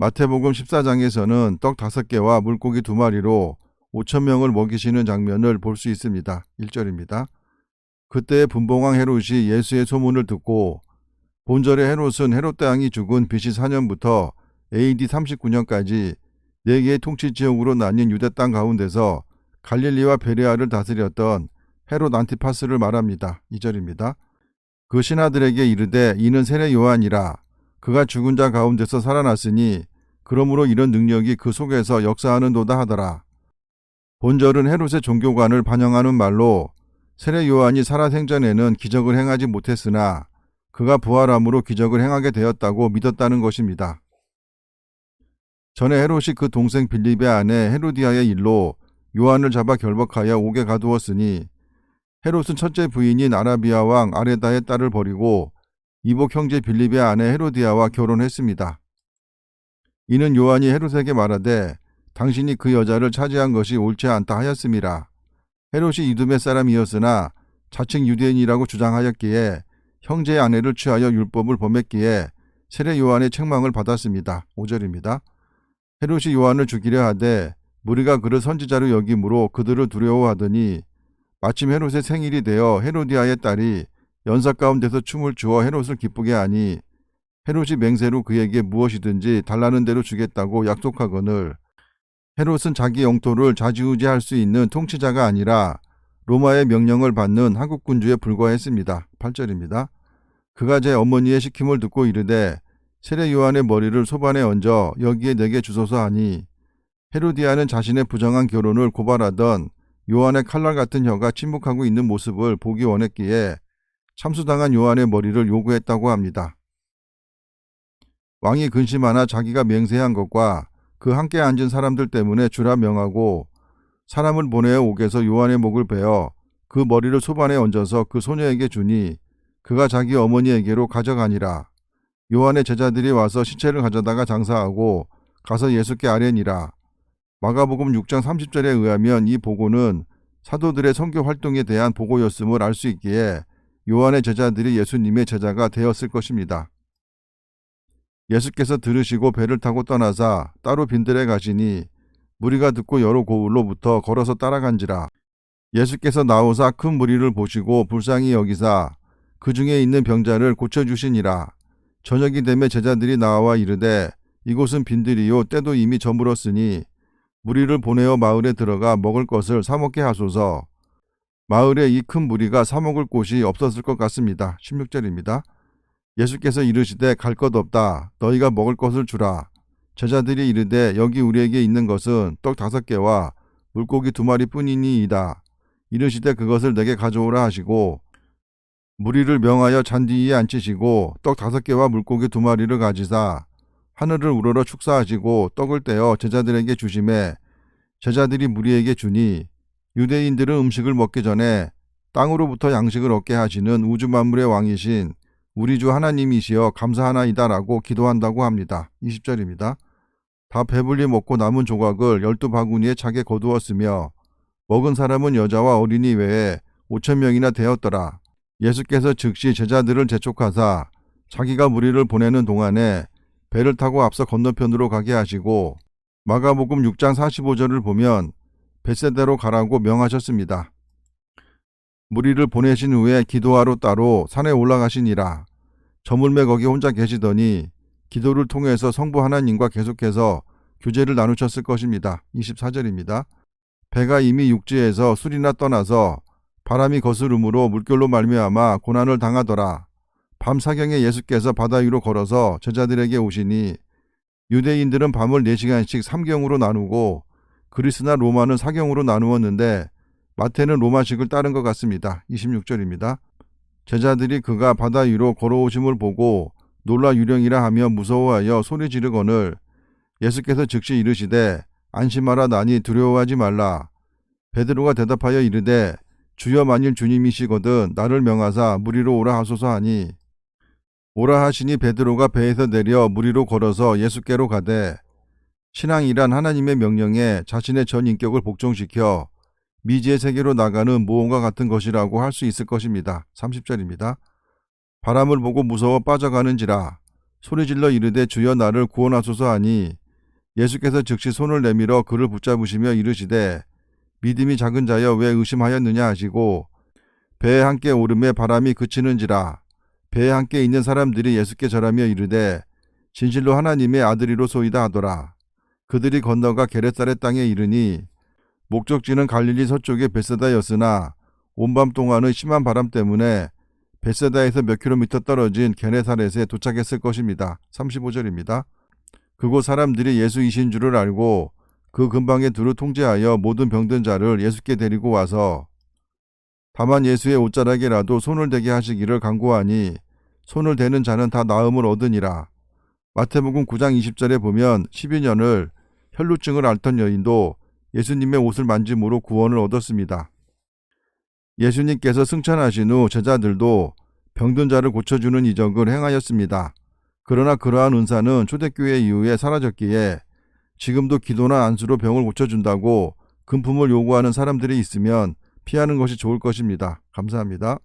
마태복음 14장에서는 떡 다섯 개와 물고기 두 마리로 5천 명을 먹이시는 장면을 볼 수 있습니다. 1절입니다. 그때 분봉왕 헤롯이 예수의 소문을 듣고 본절의 헤롯은 헤롯 대왕이 죽은 BC 4년부터 AD 39년까지 네 개의 통치 지역으로 나뉜 유대 땅 가운데서 갈릴리와 베레아를 다스렸던 헤롯 안티파스를 말합니다. 2절입니다. 그 신하들에게 이르되 이는 세례 요한이라 그가 죽은 자 가운데서 살아났으니 그러므로 이런 능력이 그 속에서 역사하는도다 하더라. 본절은 헤롯의 종교관을 반영하는 말로 세례 요한이 살아생전에는 기적을 행하지 못했으나 그가 부활함으로 기적을 행하게 되었다고 믿었다는 것입니다. 전에 헤롯이 그 동생 빌립의 아내 헤로디아의 일로 요한을 잡아 결박하여 옥에 가두었으니 헤롯은 첫째 부인인 아라비아 왕 아레다의 딸을 버리고 이복 형제 빌립의 아내 헤로디아와 결혼했습니다. 이는 요한이 헤롯에게 말하되 당신이 그 여자를 차지한 것이 옳지 않다 하였음이라. 헤롯이 이두메 사람이었으나 자칭 유대인이라고 주장하였기에 형제의 아내를 취하여 율법을 범했기에 세례 요한의 책망을 받았습니다. 5절입니다. 헤롯이 요한을 죽이려 하되 무리가 그를 선지자로 여김으로 그들을 두려워하더니 마침 헤롯의 생일이 되어 헤로디아의 딸이 연사 가운데서 춤을 추어 헤롯을 기쁘게 하니 헤롯이 맹세로 그에게 무엇이든지 달라는 대로 주겠다고 약속하거늘 헤롯은 자기 영토를 좌지우지할 수 있는 통치자가 아니라 로마의 명령을 받는 한국 군주에 불과했습니다. 8절입니다. 그가 제 어머니의 시킴을 듣고 이르되 세례 요한의 머리를 소반에 얹어 여기에 내게 주소서 하니 헤로디아는 자신의 부정한 결혼을 고발하던 요한의 칼날 같은 혀가 침묵하고 있는 모습을 보기 원했기에 참수당한 요한의 머리를 요구했다고 합니다. 왕이 근심하나 자기가 맹세한 것과 그 함께 앉은 사람들 때문에 주라 명하고 사람을 보내어 옥에서 요한의 목을 베어 그 머리를 소반에 얹어서 그 소녀에게 주니 그가 자기 어머니에게로 가져가니라. 요한의 제자들이 와서 시체를 가져다가 장사하고 가서 예수께 아뢰니라. 마가복음 6장 30절에 의하면 이 보고는 사도들의 선교 활동에 대한 보고였음을 알 수 있기에 요한의 제자들이 예수님의 제자가 되었을 것입니다. 예수께서 들으시고 배를 타고 떠나사 따로 빈들에 가시니 무리가 듣고 여러 고을로부터 걸어서 따라간지라. 예수께서 나오사 큰 무리를 보시고 불쌍히 여기사 그 중에 있는 병자를 고쳐주시니라. 저녁이 되매 제자들이 나와 이르되 이곳은 빈들이요 때도 이미 저물었으니 무리를 보내어 마을에 들어가 먹을 것을 사 먹게 하소서. 마을에 이 큰 무리가 사 먹을 곳이 없었을 것 같습니다. 16절입니다. 예수께서 이르시되 갈 것 없다. 너희가 먹을 것을 주라. 제자들이 이르되 여기 우리에게 있는 것은 떡 다섯 개와 물고기 두 마리 뿐이니이다. 이르시되 그것을 내게 가져오라 하시고 무리를 명하여 잔디 위에 앉히시고 떡 다섯 개와 물고기 두 마리를 가지사 하늘을 우러러 축사하시고 떡을 떼어 제자들에게 주심에 제자들이 무리에게 주니 유대인들은 음식을 먹기 전에 땅으로부터 양식을 얻게 하시는 우주 만물의 왕이신 우리 주 하나님이시여 감사하나이다라고 기도한다고 합니다. 20절입니다. 다 배불리 먹고 남은 조각을 열두 바구니에 차게 거두었으며 먹은 사람은 여자와 어린이 외에 5천 명이나 되었더라. 예수께서 즉시 제자들을 재촉하사 자기가 무리를 보내는 동안에 배를 타고 앞서 건너편으로 가게 하시고 마가복음 6장 45절을 보면 벳세대로 가라고 명하셨습니다. 무리를 보내신 후에 기도하러 따로 산에 올라가시니라. 저물매 거기 혼자 계시더니 기도를 통해서 성부 하나님과 계속해서 교제를 나누셨을 것입니다. 24절입니다. 배가 이미 육지에서 술이나 떠나서 바람이 거스름으로 물결로 말미암아 고난을 당하더라. 밤 사경에 예수께서 바다 위로 걸어서 제자들에게 오시니 유대인들은 밤을 4시간씩 3경으로 나누고 그리스나 로마는 4경으로 나누었는데 마태는 로마식을 따른 것 같습니다. 26절입니다. 제자들이 그가 바다 위로 걸어오심을 보고 놀라 유령이라 하며 무서워하여 소리 지르거늘 예수께서 즉시 이르시되 안심하라 나니 두려워하지 말라. 베드로가 대답하여 이르되 주여 만일 주님이시거든 나를 명하사 무리로 오라 하소서 하니 오라 하시니 베드로가 배에서 내려 무리로 걸어서 예수께로 가되 신앙이란 하나님의 명령에 자신의 전 인격을 복종시켜 미지의 세계로 나가는 모험과 같은 것이라고 할 수 있을 것입니다. 30절입니다. 바람을 보고 무서워 빠져가는지라 소리질러 이르되 주여 나를 구원하소서 하니 예수께서 즉시 손을 내밀어 그를 붙잡으시며 이르시되 믿음이 작은 자여 왜 의심하였느냐 하시고 배에 함께 오름에 바람이 그치는지라 배에 함께 있는 사람들이 예수께 절하며 이르되 진실로 하나님의 아들이로소이다 하더라 그들이 건너가 게레사렛 땅에 이르니 목적지는 갈릴리 서쪽의 베세다였으나 온밤 동안의 심한 바람 때문에 베세다에서 몇 킬로미터 떨어진 게네사렛에 도착했을 것입니다. 35절입니다. 그곳 사람들이 예수이신 줄을 알고 그 근방에 두루 통제하여 모든 병든 자를 예수께 데리고 와서 다만 예수의 옷자락에라도 손을 대게 하시기를 간구하니 손을 대는 자는 다 나음을 얻으니라. 마태복음 9장 20절에 보면 12년을 혈루증을 앓던 여인도 예수님의 옷을 만짐으로 구원을 얻었습니다. 예수님께서 승천하신 후 제자들도 병든 자를 고쳐주는 이적을 행하였습니다. 그러나 그러한 은사는 초대교회 이후에 사라졌기에 지금도 기도나 안수로 병을 고쳐준다고 금품을 요구하는 사람들이 있으면 피하는 것이 좋을 것입니다. 감사합니다.